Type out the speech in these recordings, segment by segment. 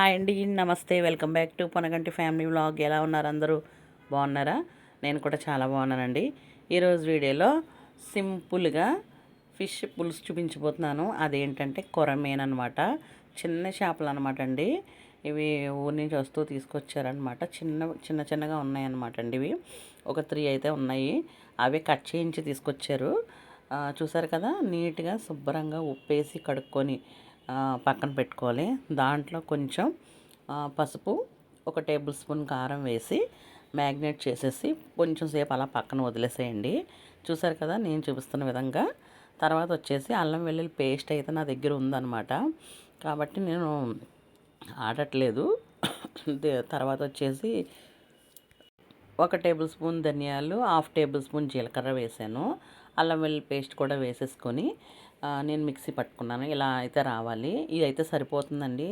Hi అండి నమస్తే. Welcome back to Ponaganti family vlog. ఎలా ఉన్నారు అందరూ? బాగున్నారా? నేను కూడా చాలా బాగున్నానండి. ఈరోజు వీడియోలో సింపుల్గా ఫిష్ పులుసు చూపించబోతున్నాను. అదేంటంటే కొరమేన్ అనమాట చిన్న చేపలు అనమాట అండి. ఇవి ఊరి నుంచి వస్తూ తీసుకొచ్చారనమాట చిన్న చిన్న చిన్నగా ఉన్నాయన్నమాట అండి ఇవి. ఒక త్రీ అయితే ఉన్నాయి. అవి కట్ చేయించి తీసుకొచ్చారు. చూసారు కదా? నీట్గా శుభ్రంగా ఉప్పేసి కడుక్కొని పక్కన పెట్టుకోవాలి. దాంట్లో కొంచెం పసుపు ఒక టేబుల్ స్పూన్ కారం వేసి మ్యాగ్నేట్ చేసేసి కొంచెం సేపు అలా పక్కన వదిలేసేయండి. చూసారు కదా నేను చూపిస్తున్న విధంగా. తర్వాత వచ్చేసి అల్లం వెల్లుల్లి పేస్ట్ అయితే నా దగ్గర ఉందన్నమాట. కాబట్టి నేను ఆడట్లేదు. తర్వాత వచ్చేసి ఒక టేబుల్ స్పూన్ ధనియాలు హాఫ్ టేబుల్ స్పూన్ జీలకర్ర వేసాను. అల్లం వెల్లుల్లి పేస్ట్ కూడా వేసేసుకొని నేను మిక్సీ పట్టుకున్నాను. ఇలా అయితే రావాలి. ఇది అయితే సరిపోతుందండి.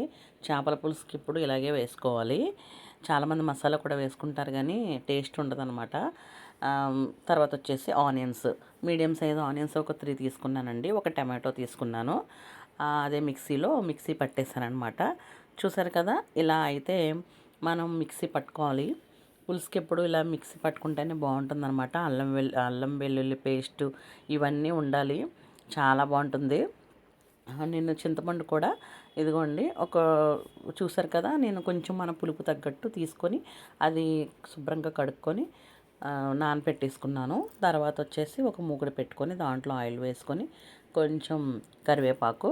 చేపల పులుసుకి ఇప్పుడు ఇలాగే వేసుకోవాలి. చాలామంది మసాలా కూడా వేసుకుంటారు కానీ టేస్ట్ ఉండదన్నమాట. తర్వాత వచ్చేసి ఆనియన్స్. మీడియం సైజ్ ఆనియన్స్ ఒక త్రీ తీసుకున్నానండి. ఒక టమాటో తీసుకున్నాను. అదే మిక్సీలో మిక్సీ పట్టేశానమాట చూసారు కదా? ఇలా అయితే మనం మిక్సీ పట్టుకోవాలి. పులుసుకి ఎప్పుడు ఇలా మిక్సీ పట్టుకుంటేనే బాగుంటుందన్నమాట. అల్లం వెల్లు అల్లం వెల్లుల్లి పేస్ట్ ఇవన్నీ ఉండాలి. చాలా బాగుంటుంది. నేను చింతపండు కూడా ఇదిగోండి ఒక చూసారు కదా నేను కొంచెం మన పులుపు తగ్గట్టు తీసుకొని అది శుభ్రంగా కడుక్కొని నానపెట్టేసుకున్నాను. తర్వాత వచ్చేసి ఒక మూకుడు పెట్టుకొని దాంట్లో ఆయిల్ వేసుకొని కొంచెం కరివేపాకు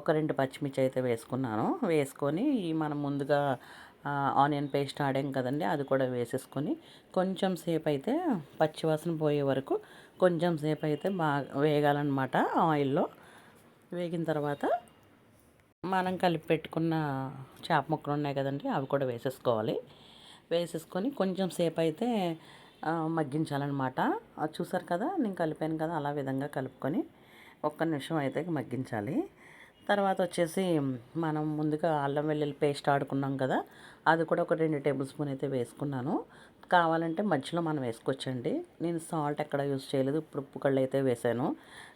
ఒక రెండు పచ్చిమిర్చి అయితే వేసుకున్నాను. వేసుకొని మనం ముందుగా ఆనియన్ పేస్ట్ ఆడాం కదండి అది కూడా వేసేసుకొని కొంచెం సేపు అయితే పచ్చివాసన పోయే వరకు కొంచెం సేపు అయితే బాగా వేగాలన్నమాట ఆయిల్లో. వేగిన తర్వాత మనం కలిపి పెట్టుకున్న చేప ముక్కలు ఉన్నాయి కదండి అవి కూడా వేసేసుకోవాలి. వేసేసుకొని కొంచెం సేపు అయితే మగ్గించాలన్నమాట. చూసారు కదా నేను కలిపాను కదా అలా విధంగా కలుపుకొని ఒక్క నిమిషం అయితే మగ్గించాలి. తర్వాత వచ్చేసి మనం ముందుగా అల్లం వెల్లుల్లి పేస్ట్ ఆడుకున్నాం కదా అది కూడా ఒక రెండు టేబుల్ స్పూన్ అయితే వేసుకున్నాను. కావాలంటే మధ్యలో మనం వేసుకోవచ్చండి. నేను సాల్ట్ ఎక్కడ యూజ్ చేయలేదు ఇప్పుడు ఉప్పు కళ్ళు అయితే వేసాను.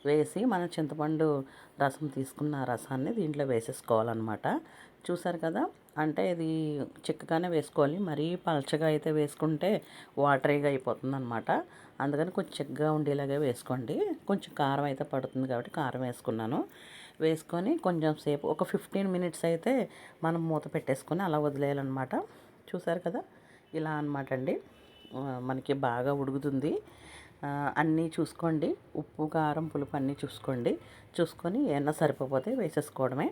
వేసి మన చింతపండు రసం తీసుకున్న రసాన్ని దీంట్లో వేసేసుకోవాలన్నమాట. చూసారు కదా అంటే ఇది చిక్కగానే వేసుకోవాలి. మరీ పలచగా అయితే వేసుకుంటే వాటరీగా అయిపోతుంది అనమాట అందుకని కొంచెం చిక్కగా ఉండేలాగా వేసుకోండి. కొంచెం కారం అయితే పడుతుంది కాబట్టి కారం వేసుకున్నాను. వేసుకొని కొంచెం సేపు ఒక ఫిఫ్టీన్ మినిట్స్ అయితే మనం మూత పెట్టేసుకొని అలా వదిలేయాలన్నమాట. చూసారు కదా? ఇలా అనమాట అండి. మనకి బాగా ఉడుకుతుంది. అన్నీ చూసుకోండి. ఉప్పు కారం పులుపు అన్నీ చూసుకోండి. చూసుకొని ఏమన్నా సరిపోతే వేసేసుకోవడమే.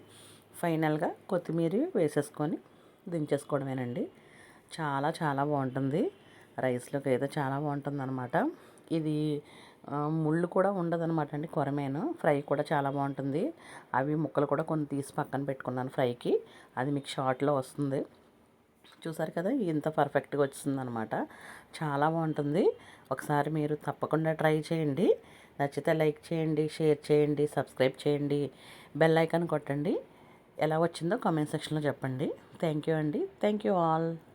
ఫైనల్గా కొత్తిమీర వేసేసుకొని దించేసుకోవడమేనండి. చాలా చాలా బాగుంటుంది. రైస్లోకి అయితే చాలా బాగుంటుంది అనమాట ఇది ముళ్ళు కూడా ఉండదనమాట అండి కొరమేను ఫ్రై కూడా చాలా బాగుంటుంది. అవి ముక్కలు కూడా కొన్ని తీసి పక్కన పెట్టుకున్నాను ఫ్రైకి. అది మీకు షార్ట్లో వస్తుంది. చూసారు కదా ఇంత పర్ఫెక్ట్గా వచ్చిందనమాట చాలా బాగుంటుంది. ఒకసారి మీరు తప్పకుండా ట్రై చేయండి. నచ్చితే లైక్ చేయండి షేర్ చేయండి సబ్స్క్రైబ్ చేయండి బెల్ ఐకాన్ కొట్టండి. ఎలా వచ్చిందో కామెంట్ సెక్షన్లో చెప్పండి. థ్యాంక్ యూ అండి. Thank you all.